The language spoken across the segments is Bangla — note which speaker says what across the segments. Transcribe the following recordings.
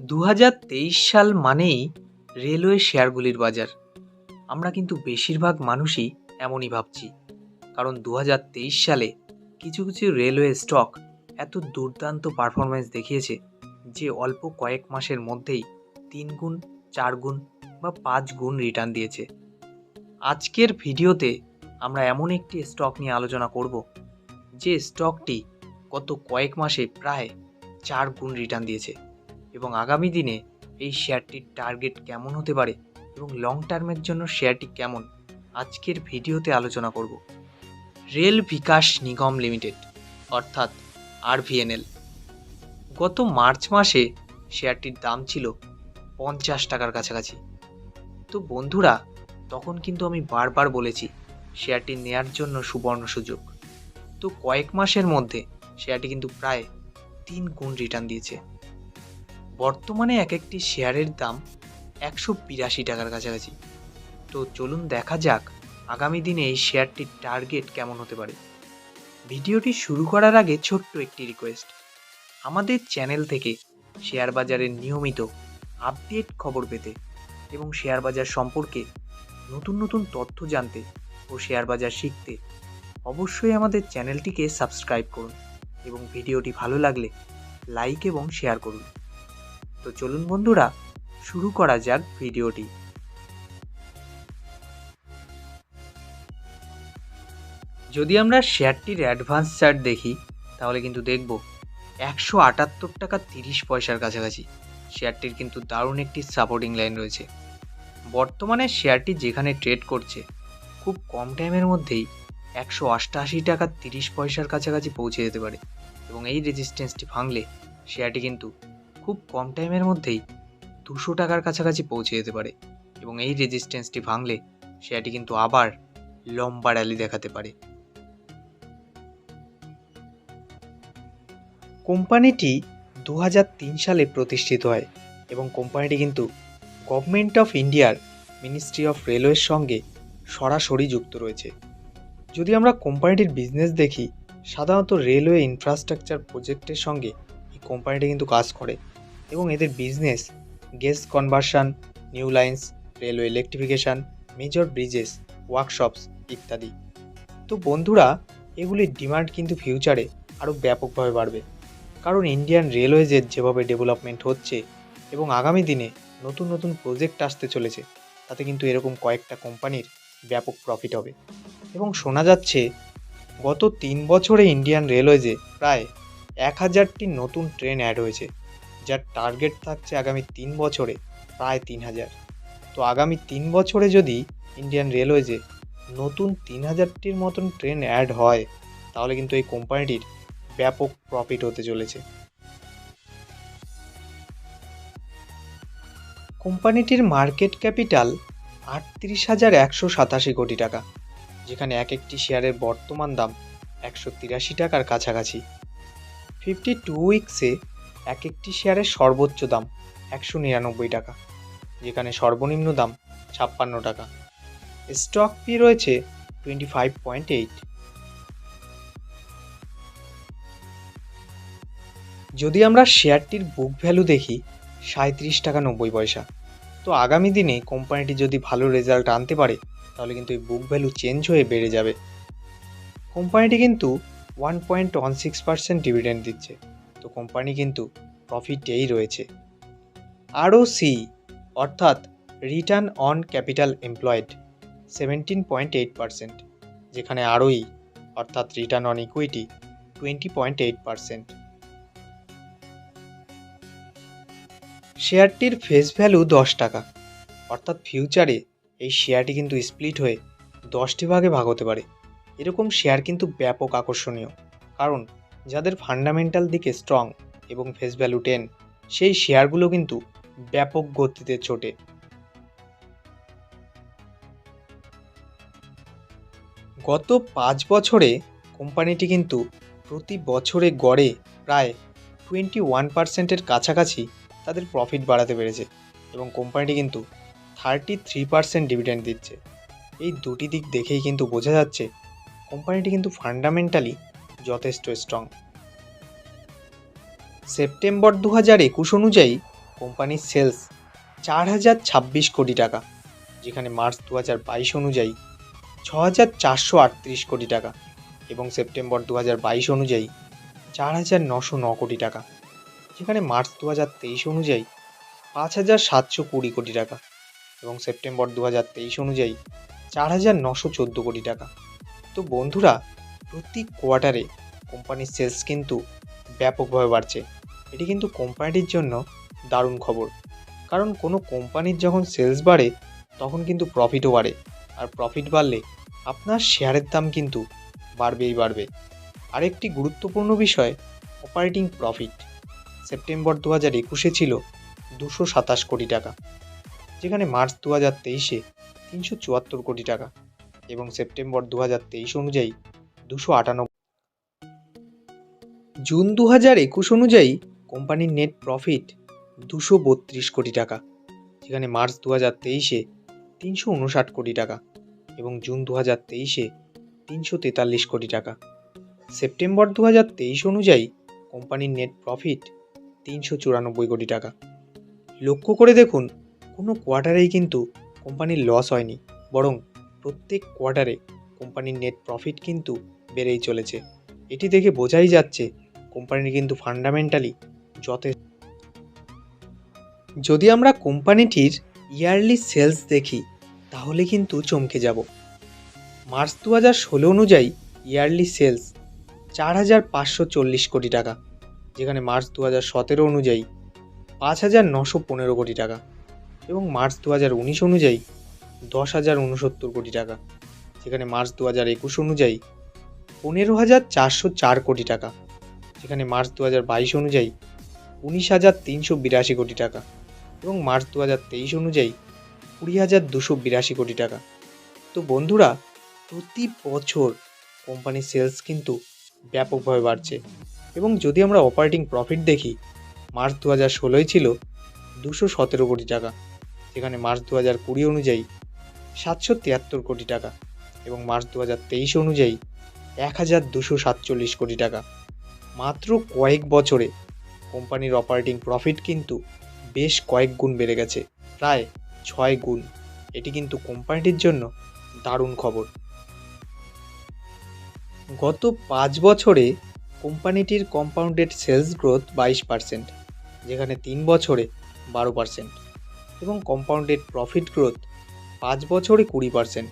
Speaker 1: দু হাজার তেইশ সাল মানেই রেলওয়ে শেয়ারগুলির বাজার। আমরা কিন্তু বেশিরভাগ মানুষই এমনই ভাবছি, কারণ দু হাজার তেইশ সালে কিছু কিছু রেলওয়ে স্টক এত দুর্দান্ত পারফরমেন্স দেখিয়েছে যে অল্প কয়েক মাসের মধ্যেই তিন গুণ চার গুণ বা পাঁচ গুণ রিটার্ন দিয়েছে। আজকের ভিডিওতে আমরা এমন একটি স্টক নিয়ে আলোচনা করব, যে স্টকটি গত কয়েক মাসে প্রায় চার গুণ রিটার্ন দিয়েছে। এবং আগামী দিনে এই শেয়ারটির টার্গেট কেমন হতে পারে এবং লং টার্মের জন্য শেয়ারটি কেমন, আজকের ভিডিওতে আলোচনা করব। রেল বিকাশ নিগম লিমিটেড, অর্থাৎ আরভিএনএল। গত মার্চ মাসে শেয়ারটির দাম ছিল পঞ্চাশ টাকার কাছাকাছি। তো বন্ধুরা, তখন কিন্তু আমি বারবার বলেছি শেয়ারটি নেয়ার জন্য সুবর্ণ সুযোগ। তো কয়েক মাসের মধ্যে শেয়ারটি কিন্তু প্রায় তিন গুণ রিটার্ন দিয়েছে। বর্তমানে এক একটি শেয়ারের দাম একশো বিরাশি টাকার কাছাকাছি। তো চলুন দেখা যাক আগামী দিনে এই শেয়ারটির টার্গেট কেমন হতে পারে। ভিডিওটি শুরু করার আগে ছোট্ট একটি রিকোয়েস্ট আমাদের চ্যানেল থেকে শেয়ার বাজারের নিয়মিত আপডেট খবর পেতে এবং শেয়ার বাজার সম্পর্কে নতুন নতুন তথ্য জানতে ও শেয়ার বাজার শিখতে অবশ্যই আমাদের চ্যানেলটিকে সাবস্ক্রাইব করুন এবং ভিডিওটি ভালো লাগলে লাইক এবং শেয়ার করুন। তো চলুন বন্ধুরা, শুরু করা যাক ভিডিওটি। যদি আমরা শেয়ারটির অ্যাডভান্স চার্ট দেখি, তাহলে কিন্তু দেখব একশো আটাত্তর টাকা তিরিশ পয়সার কাছাকাছি। শেয়ারটির কিন্তু দারুণ একটি সাপোর্টিং লাইন রয়েছে। বর্তমানে শেয়ারটি যেখানে ট্রেড করছে, খুব কম টাইমের মধ্যেই একশো অষ্টাশি টাকা তিরিশ পয়সার কাছাকাছি পৌঁছে যেতে পারে। এবং এই রেজিস্ট্যান্সটি ভাঙলে শেয়ারটি কিন্তু খুব কম টাইমের মধ্যেই দুশো টাকার কাছাকাছি পৌঁছে যেতে পারে এবং এই রেজিস্ট্যান্সটি ভাঙলে শেয়ারটি কিন্তু আবার লম্বা র্যালি দেখাতে পারে। কোম্পানিটি দু হাজার তিন সালে প্রতিষ্ঠিত হয় এবং কোম্পানিটি কিন্তু গভর্নমেন্ট অফ ইন্ডিয়ার মিনিস্ট্রি অফ রেলওয়ের সঙ্গে সরাসরি যুক্ত রয়েছে। যদি আমরা কোম্পানিটির বিজনেস দেখি, সাধারণত রেলওয়ে ইনফ্রাস্ট্রাকচার প্রজেক্টের সঙ্গে এই কোম্পানিটি কিন্তু কাজ করে। এবং এদের business gas conversion new lines railway electrification major bridges workshops ইত্যাদি। তো বন্ধুরা, এগুলির ডিমান্ড কিন্তু ফিউচারে আরও ব্যাপকভাবে বাড়বে। কারণ ইন্ডিয়ান রেলওয়েজের যেভাবে ডেভেলপমেন্ট হচ্ছে এবং আগামী দিনে নতুন নতুন প্রজেক্ট আসতে চলেছে, তাতে কিন্তু এরকম কয়েকটা কোম্পানির ব্যাপক প্রফিট হবে। এবং শোনা যাচ্ছে, গত তিন বছরে ইন্ডিয়ান রেলওয়েজে প্রায় এক হাজারটি নতুন ট্রেন অ্যাড হয়েছে। যার টার্গেট থাকছে আগামী তিন বছরে প্রায় তিন হাজার। তো আগামী তিন বছরে যদি ইন্ডিয়ান রেলওয়েজে নতুন তিন হাজারটির মতন ট্রেন অ্যাড হয়, তাহলে কিন্তু এই কোম্পানিটির ব্যাপক প্রফিট হতে চলেছে। কোম্পানিটির মার্কেট ক্যাপিটাল আটত্রিশ হাজার একশো সাতাশি কোটি টাকা, যেখানে এক একটি শেয়ারের বর্তমান দাম একশো তিরাশি টাকার কাছাকাছি। ফিফটি টু উইক্সে এক একটি শেয়ারের সর্বোচ্চ দাম একশো নিরানব্বই টাকা, যেখানে সর্বনিম্ন দাম ছাপ্পান্ন টাকা। স্টক পি রয়েছে টোয়েন্টি ফাইভ পয়েন্ট এইট যদি আমরা শেয়ারটির বুক ভ্যালু দেখি সাঁত্রিশ টাকা নব্বই পয়সা। তো আগামী দিনে কোম্পানিটি যদি ভালো রেজাল্ট আনতে পারে, তাহলে কিন্তু এই বুক ভ্যালু চেঞ্জ হয়ে বেড়ে যাবে। কোম্পানিটি কিন্তু one point one six percent dividend দিচ্ছে। তো কোম্পানি কিন্তু প্রফিটেই রয়েছে। আরও সি অর্থাৎ return on capital employed seventeen point eight percent যেখানে আরওই অর্থাৎ return on equity twenty point eight percent শেয়ারটির face value দশ টাকা, অর্থাৎ ফিউচারে এই শেয়ারটি কিন্তু স্প্লিট হয়ে দশটি ভাগে ভাগ হতে পারে। এরকম শেয়ার কিন্তু ব্যাপক আকর্ষণীয়, কারণ যাদের ফান্ডামেন্টাল দিকে স্ট্রং এবং ফেস ভ্যালু টেন সেই শেয়ারগুলো কিন্তু ব্যাপক গতিতে ছোটে। গত পাঁচ বছরে কোম্পানিটি কিন্তু প্রতি বছরে গড়ে প্রায় টোয়েন্টি ওয়ান পার্সেন্টের কাছাকাছি তাদের প্রফিট বাড়াতে পেরেছে এবং কোম্পানিটি কিন্তু থার্টি থ্রি পার্সেন্ট ডিভিডেন্ড দিচ্ছে। এই দুটি দিক দেখেই কিন্তু বোঝা যাচ্ছে কোম্পানিটি কিন্তু ফান্ডামেন্টালি যথেষ্ট স্ট্রং সেপ্টেম্বর দু হাজার একুশ অনুযায়ী কোম্পানির সেলস চার হাজার ছাব্বিশ কোটি টাকা, যেখানে মার্চ দু হাজার বাইশ অনুযায়ী ছ হাজার চারশো আটত্রিশ কোটি টাকা এবং সেপ্টেম্বর দু হাজার বাইশ অনুযায়ী চার হাজার নশো ন কোটি টাকা, যেখানে মার্চ দু হাজার তেইশ অনুযায়ী পাঁচ হাজার সাতশো কুড়ি কোটি টাকা এবং সেপ্টেম্বর দু হাজার তেইশ অনুযায়ী চার হাজার নশো চোদ্দ কোটি টাকা। তো বন্ধুরা প্রতি কোয়ার্টারে কোম্পানির সেলস কিন্তু ব্যাপকভাবে বাড়ছে। এটি কিন্তু কোম্পানিটির জন্য দারুণ খবর। কারণ কোনো কোম্পানির যখন সেলস বাড়ে, তখন কিন্তু প্রফিটও বাড়ে। আর প্রফিট বাড়লে আপনার শেয়ারের দাম কিন্তু বাড়বেই বাড়বে। আরেকটি গুরুত্বপূর্ণ বিষয় অপারেটিং প্রফিট সেপ্টেম্বর দু হাজার একুশে ছিল দুশো সাতাশ কোটি টাকা, যেখানে মার্চ দু হাজার তেইশে তিনশো চুয়াত্তর কোটি টাকা এবং সেপ্টেম্বর দু হাজার তেইশ অনুযায়ী দুশো আটানব্বই। জুন দু হাজার একুশ অনুযায়ী কোম্পানির নেট প্রফিট দুশো বত্রিশ কোটি টাকা। যেখানে মার্চ দু হাজার তেইশে তিনশো উনষাট কোটি টাকা এবং জুন দু হাজার তেইশে তিনশো তেতাল্লিশ কোটি টাকা। সেপ্টেম্বর দু হাজার তেইশ অনুযায়ী কোম্পানির নেট প্রফিট তিনশো চুরানব্বই কোটি টাকা। লক্ষ্য করে দেখুন, কোনো কোয়ার্টারেই কিন্তু কোম্পানির লস হয়নি, বরং প্রত্যেক কোয়ার্টারে কোম্পানির নেট প্রফিট কিন্তু বেড়েই চলেছে। এটি দেখে বোঝাই যাচ্ছে কোম্পানির কিন্তু ফান্ডামেন্টালি যথেষ্ট। যদি আমরা কোম্পানিটির ইয়ারলি সেলস দেখি, তাহলে কিন্তু চমকে যাব। মার্চ দু হাজার ষোলো অনুযায়ী ইয়ারলি সেলস চার হাজার পাঁচশো চল্লিশ কোটি টাকা, যেখানে মার্চ দু হাজার সতেরো অনুযায়ী পাঁচ হাজার নশো পনেরো কোটি টাকা এবং মার্চ দু হাজার উনিশ অনুযায়ী দশ হাজার উনসত্তর কোটি টাকা। যেখানে মার্চ দু হাজার একুশ অনুযায়ী পনেরো হাজার চারশো চার কোটি টাকা, যেখানে মার্চ দু হাজার বাইশ অনুযায়ী উনিশ হাজার তিনশো বিরাশি কোটি টাকা এবং মার্চ দু হাজার তেইশ অনুযায়ী কুড়ি হাজার দুশো বিরাশি কোটি টাকা। তো বন্ধুরা, প্রতি বছর কোম্পানির সেলস কিন্তু ব্যাপকভাবে বাড়ছে এবং যদি আমরা অপারেটিং প্রফিট দেখি, মার্চ দু হাজার ষোলোই ছিল দুশো সতেরো কোটি টাকা, যেখানে মার্চ দু হাজার কুড়ি অনুযায়ী সাতশো তিয়াত্তর কোটি টাকা। এবং মার্চ দু হাজার তেইশ অনুযায়ী এক হাজার দুশো সাতচল্লিশ কোটি টাকা। মাত্র কয়েক বছরে কোম্পানির অপারেটিং প্রফিট কিন্তু বেশ কয়েক গুণ বেড়ে গেছে, প্রায় ছয় গুণ। এটি কিন্তু কোম্পানিটির জন্য দারুণ খবর। গত পাঁচ বছরে কোম্পানিটির কম্পাউন্ডেড সেলস গ্রোথ বাইশ পার্সেন্ট, যেখানে তিন বছরে বারো পার্সেন্ট, এবং কম্পাউন্ডেড প্রফিট গ্রোথ পাঁচ বছরে কুড়ি পার্সেন্ট।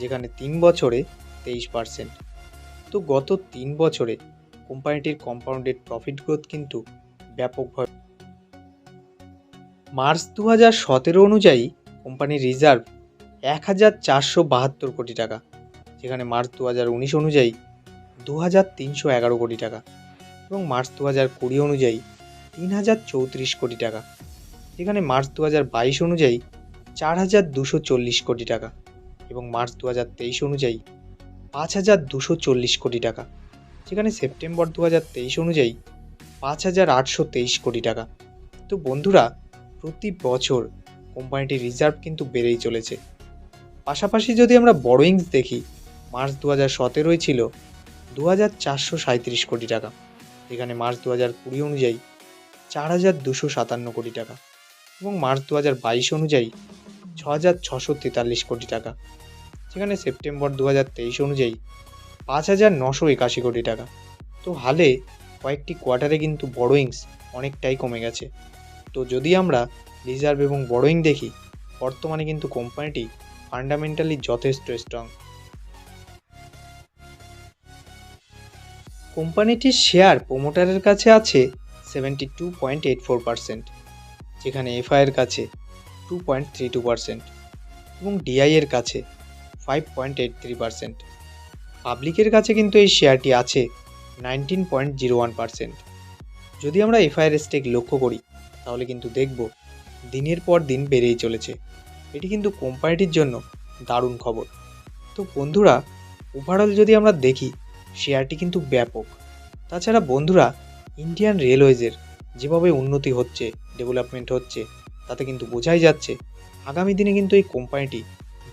Speaker 1: যেখানে তিন বছরে তেইশ পার্সেন্ট তো গত তিন বছরে কোম্পানিটির কম্পাউন্ডেড প্রফিট গ্রোথ কিন্তু ব্যাপকভাবে মার্চ দু হাজার সতেরো অনুযায়ী কোম্পানির রিজার্ভ এক হাজার চারশো বাহাত্তর কোটি টাকা, যেখানে মার্চ দু হাজার উনিশ অনুযায়ী দু হাজার তিনশো এগারো কোটি টাকা এবং মার্চ দু হাজার কুড়ি অনুযায়ী তিন হাজার চৌত্রিশ কোটি টাকা, যেখানে মার্চ দু হাজার বাইশ অনুযায়ী চার হাজার দুশো চল্লিশ কোটি টাকা। এবং মার্চ দু হাজার তেইশ অনুযায়ী পাঁচ হাজার দুশো চল্লিশ কোটি টাকা। যেখানে সেপ্টেম্বর দু হাজার তেইশ অনুযায়ী পাঁচ হাজার আটশো তেইশ কোটি টাকা। তো বন্ধুরা, প্রতি বছর কোম্পানিটির রিজার্ভ কিন্তু বেড়েই চলেছে। পাশাপাশি যদি আমরা বড়োইংস দেখি, মার্চ দু হাজার সতেরোই ছিল দু হাজার চারশো সাঁত্রিশ কোটি টাকা। যেখানে মার্চ দু হাজার কুড়ি অনুযায়ী চার হাজার দুশো সাতান্ন কোটি টাকা। এবং মার্চ দু হাজার বাইশ অনুযায়ী ছ হাজার ছশো তেতাল্লিশ কোটি টাকা। যেখানে সেপ্টেম্বর দু হাজার তেইশ অনুযায়ী পাঁচ হাজার নশো একাশি কোটি টাকা। তো হালে কয়েকটি কোয়ার্টারে কিন্তু বড়োইংস অনেকটাই কমে গেছে। তো যদি আমরা রিজার্ভ এবং বড়োইং দেখি, বর্তমানে কিন্তু কোম্পানিটি ফান্ডামেন্টালি যথেষ্ট স্ট্রং কোম্পানিটির শেয়ার প্রোমোটারের কাছে আছে seventy two point eight four percent, যেখানে এফআইয়ের কাছে two point three two percent এবং ডিআইয়ের কাছে five point eight three percent পাবলিকের কাছে কিন্তু এই শেয়ারটি আছে nineteen point zero one percent যদি আমরা এফআইআর স্টেক লক্ষ্য করি, তাহলে কিন্তু দেখব দিনের পর দিন বেড়েই চলেছে। এটি কিন্তু কোম্পানিটির জন্য দারুণ খবর। তো বন্ধুরা ওভারঅল যদি আমরা দেখি শেয়ারটি কিন্তু ব্যাপক। তাছাড়া বন্ধুরা ইন্ডিয়ান রেলওয়েজের যেভাবে উন্নতি হচ্ছে ডেভেলপমেন্ট হচ্ছে, তাতে কিন্তু বোঝাই যাচ্ছে, আগামী দিনে কিন্তু এই কোম্পানিটি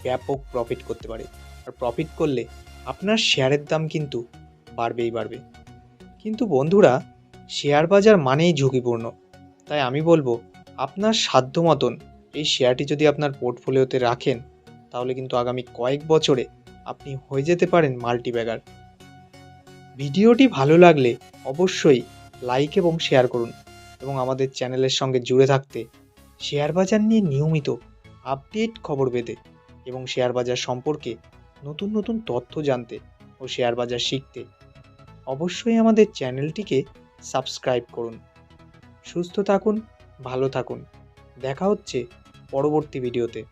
Speaker 1: ব্যাপক প্রফিট করতে পারে। আর প্রফিট করলে আপনার শেয়ারের দাম কিন্তু বাড়বেই বাড়বে। কিন্তু বন্ধুরা শেয়ার বাজার মানেই ঝুঁকিপূর্ণ। তাই আমি বলব, আপনার সাধ্য মতন এই শেয়ারটি যদি আপনার পোর্টফোলিওতে রাখেন, তাহলে কিন্তু আগামী কয়েক বছরে আপনি হয়ে যেতে পারেন মাল্টিব্যাগার ভিডিওটি ভালো লাগলে অবশ্যই লাইক এবং শেয়ার করুন এবং আমাদের চ্যানেলের সঙ্গে জুড়ে থাকতে শেয়ার বাজার নিয়ে নিয়মিত আপডেট খবর পেতে এবং শেয়ার বাজার সম্পর্কে নতুন নতুন তথ্য জানতে ও শেয়ার বাজার শিখতে অবশ্যই আমাদের চ্যানেলটিকে সাবস্ক্রাইব করুন। সুস্থ থাকুন, ভালো থাকুন। দেখা হচ্ছে পরবর্তী ভিডিওতে।